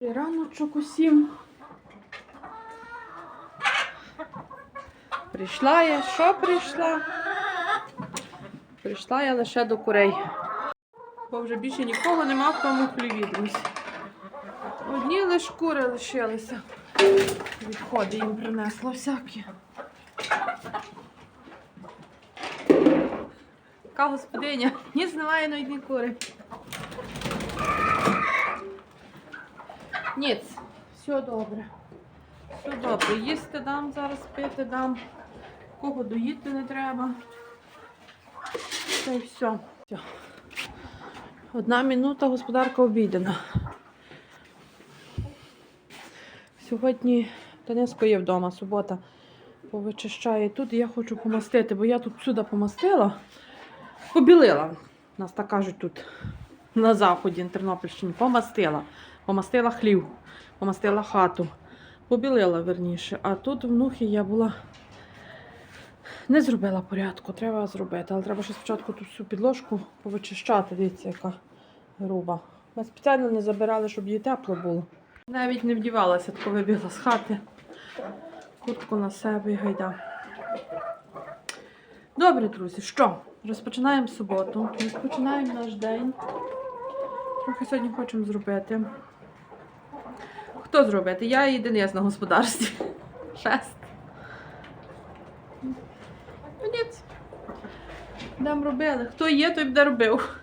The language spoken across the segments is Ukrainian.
Раночок усім. Прийшла я, що прийшла? Прийшла я лише до курей. Бо вже більше нікого нема в тому хліві, друзі. Одні лише кури лишилися. Відходи їм принесла всякі. Яка господиня? Ніц немає на одні кури. Ніц, все добре. Все добре. Їсти дам зараз, пити дам. Кого доїти не треба. Та й все. все. Одна минута господарка обідана. Сьогодні Танеско є вдома, субота повичищає тут. Я хочу помастити, бо я тут всюди помастила, побілила. Нас так кажуть тут на заході на Тернопільщині. Помастила. Помастила хлів, помастила хату. Побілила верніше. А тут в Нухі я була. Не зробила порядку, треба зробити, але треба ще спочатку ту всю підложку повичищати. Дивіться, яка груба. Ми спеціально не забирали, щоб їй тепло було. Навіть не вдівалася, тако вибігла з хати. Куртку на себе і гайда. Добре, друзі, що? Розпочинаємо суботу. Розпочинаємо наш день. Трохи сьогодні хочемо зробити. Хто зробити? Я Денис на господарстві. Шест. Ну, ні. Дам робили. Хто є, той буде робив.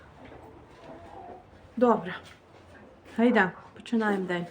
Добре. Гайда, починаємо день.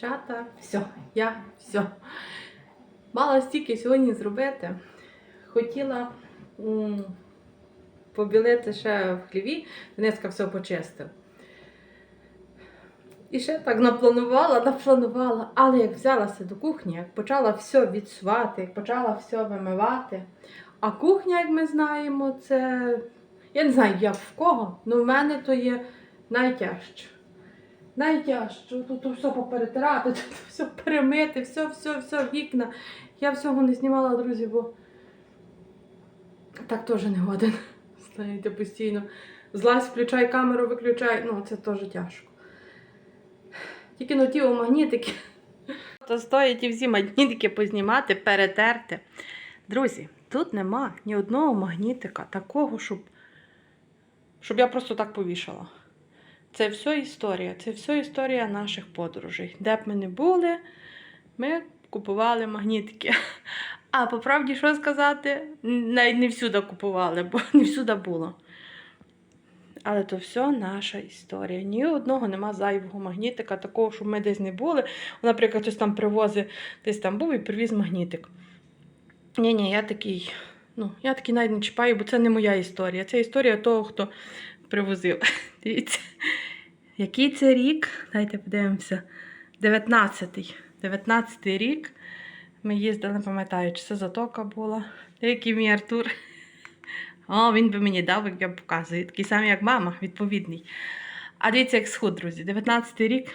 Дівчата, все, я все. Мала стільки сьогодні зробити. Хотіла побілити ще в хліві, Дениска все почистив. І ще так напланувала, напланувала, але як взялася до кухні, як почала все відсувати, як почала все вимивати. А кухня, як ми знаємо, це. Я не знаю, як в кого, але в мене то є найтяжче. Найтяжче. Тут все поперетирати, тут все перемити, все, все, все, вікна. Я всього не знімала, друзі, бо так теж не годен. Знаєте, постійно. Злазь, включай камеру, виключай. Ну, це теж тяжко. Тільки ну ті магнітики. То стоїть і всі магнітики познімати, перетерти. Друзі, тут нема ні одного магнітика такого, щоб, щоб я просто так повішала. Це все історія. Це все історія наших подорожей. Де б ми не були, ми купували магнітики. А по правді, що сказати, навіть не всюди купували, бо не всюди було. Але то все наша історія. Ні одного нема зайвого магнітика, такого, щоб ми десь не були. Наприклад, хтось там привозить, десь там був і привіз магнітик. Ні, ні, я такий, ну, я такий навіть не чіпаю, бо це не моя історія. Це історія того, хто привозив. Дивіться, який це рік? Дайте подивимося. 19-й. 19-й рік. Ми їздили, не пам'ятаю, чи це затока була. Який мій Артур. О, він би мені дав, як я показую. Такий самий, як мама, відповідний. А дивіться, як схуд, друзі. 19-й рік.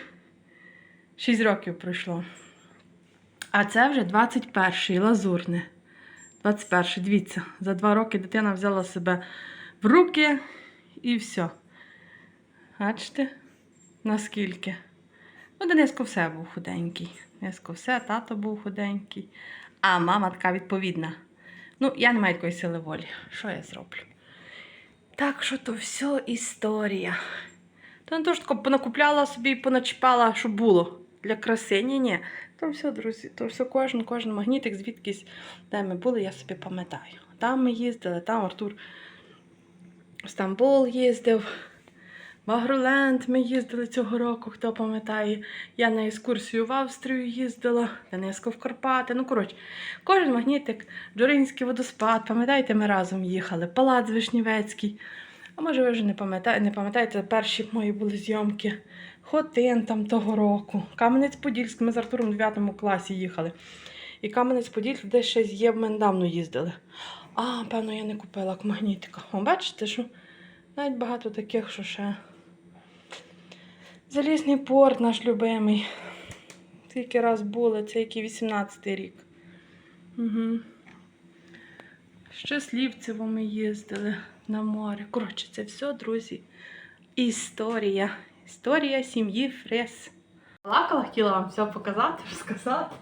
6 років пройшло. А це вже 21-й, лазурне. 21-й, дивіться, за 2 роки дитина взяла себе в руки і все. Бачите? Наскільки? Ну, Дениско все був худенький. Дениско все, тато був худенький. А мама така відповідна. Ну, я не маю такої сили волі. Що я зроблю? Так що то все історія. То не то, що понакупляла собі і поначіпала, що було для краси. Ні, ні. То все, друзі, то все кожен, кожен магнітик, звідкись, де ми були, я собі пам'ятаю. Там ми їздили, там Артур Стамбул їздив. В Агроленд ми їздили цього року, хто пам'ятає. Я на екскурсію в Австрію їздила, Дениско в Карпати. Ну, коротше, кожен магнітик, Джоринський водоспад, пам'ятаєте, ми разом їхали, Палац Вишнівецький. А може ви вже не пам'ятаєте, не пам'ятаєте, перші мої були зйомки. Хотин там того року. Кам'янець-Подільськ, ми з Артуром в 9 класі їхали. І Кам'янець-Подільськ десь ще є, ми недавно їздили. А, певно, я не купила магнітика. О, бачите, що навіть багато таких, що ще. Залізний порт наш любимий. Скільки раз були, це який 18-й рік. Угу. Щасливцево ми їздили на море. Коротше, це все, друзі. Історія. Історія сім'ї Фрес. Плакала, хотіла вам все показати, розказати.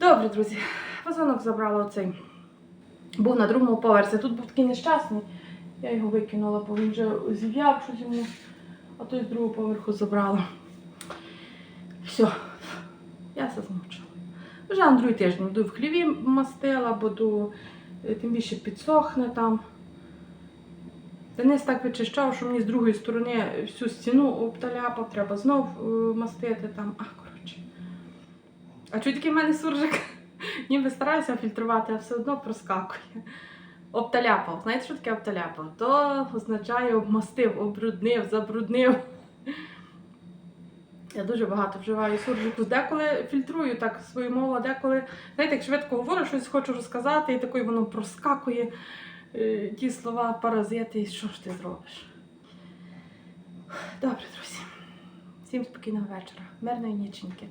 Добре, друзі. Позвонок забрала оцей. Був на другому поверсі. Тут був такий нещасний. Я його викинула, бо він вже зів'яв щось йому, а той з другого поверху забрала. Все, я все змучила. Вже другий тиждень буду в хліві мастила, буду е, тим більше підсохне там. Денис так вичищав, що мені з другої сторони всю стіну обталяпав, треба знов е, мастити там. А, коротше. А чуть такий в мене суржик? Ніби стараюся фільтрувати, а все одно проскакує. Обталяпав. Знаєте, що таке обталяпав? То означає обмастив, обруднив, забруднив. Я дуже багато вживаю суржику. Деколи фільтрую так свою мову, деколи, знаєте, як швидко говорю, щось хочу розказати, і такою воно проскакує е, ті слова, паразити, і що ж ти зробиш? Добре, друзі. Всім спокійного вечора, мирної ніченьки.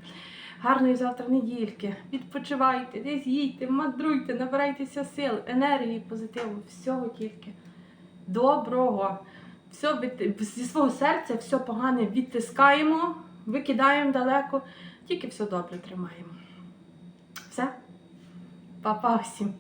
Гарної завтра недільки. Відпочивайте, десь їдьте, мандруйте, набирайтеся сил, енергії, позитиву, всього тільки доброго. Все зі свого серця все погане відтискаємо, викидаємо далеко, тільки все добре тримаємо. Все? Па-па всім.